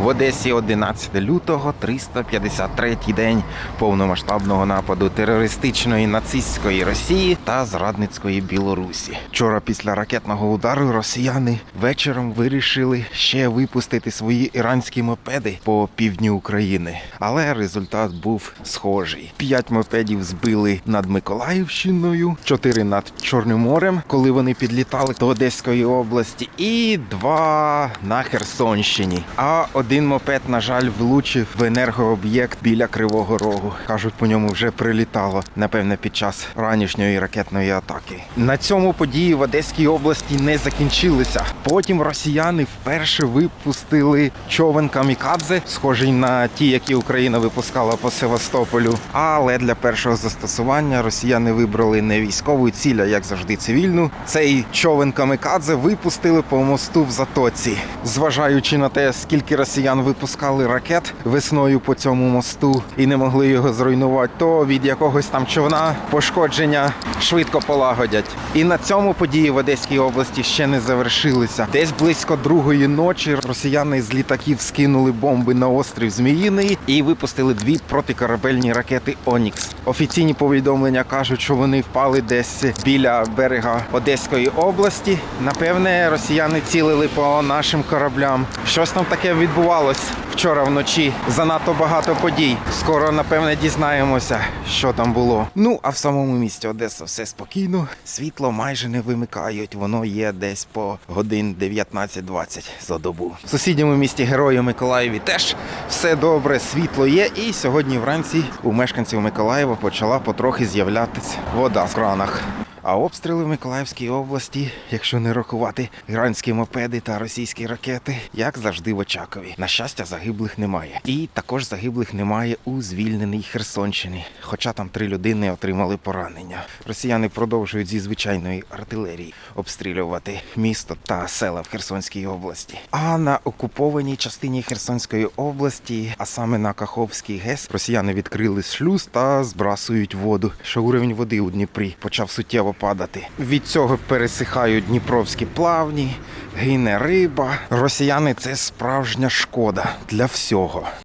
В Одесі 11 лютого, 353 день повномасштабного нападу терористичної нацистської Росії та зрадницької Білорусі. Вчора після ракетного удару росіяни вечором вирішили ще випустити свої іранські мопеди по півдні України, але результат був схожий: п'ять мопедів збили над Миколаївщиною, чотири над Чорним морем, коли вони підлітали до Одеської області, і два на Херсонщині. А один мопед, на жаль, влучив в енергооб'єкт біля Кривого Рогу. Кажуть, по ньому вже прилітало, напевне, під час ранішньої ракетної атаки. На цьому події в Одеській області не закінчилися. Потім росіяни вперше випустили човен камікадзе, схожий на ті, які Україна випускала по Севастополю. Але для першого застосування росіяни вибрали не військову ціль, а як завжди цивільну. Цей човен камікадзе випустили по мосту в Затоці. Зважаючи на те, скільки росіян випускали ракет весною по цьому мосту і не могли його зруйнувати, то від якогось там човна пошкодження швидко полагодять. І на цьому події в Одеській області ще не завершилися. Десь близько другої ночі росіяни з літаків скинули бомби на острів Зміїний і випустили дві протикорабельні ракети Онікс. Офіційні повідомлення кажуть, що вони впали десь біля берега Одеської області. Напевне, росіяни цілили по нашим кораблям. Щось там таке відбувалось вчора вночі. Занадто багато подій. Скоро, напевне, дізнаємося, що там було. Ну а в самому місті Одеса все спокійно. Світло майже не вимикають. Воно є десь по годин 19-20 за добу. В сусідньому місті Герою Миколаєві теж все добре, світло є. І сьогодні вранці у мешканців Миколаєва почала потрохи з'являтися вода в кранах. А обстріли в Миколаївській області, якщо не рахувати іранські мопеди та російські ракети, як завжди в Очакові. На щастя, загиблих немає. І також загиблих немає у звільненій Херсонщині, хоча там три людини отримали поранення. Росіяни продовжують зі звичайної артилерії обстрілювати місто та села в Херсонській області. А на окупованій частині Херсонської області, а саме на Каховський ГЕС, росіяни відкрили шлюз та збрасують воду, що уровень води у Дніпрі почав суттєво падати. Від цього пересихають дніпровські плавні, гине риба. Росіяни це справжня шкода для всього.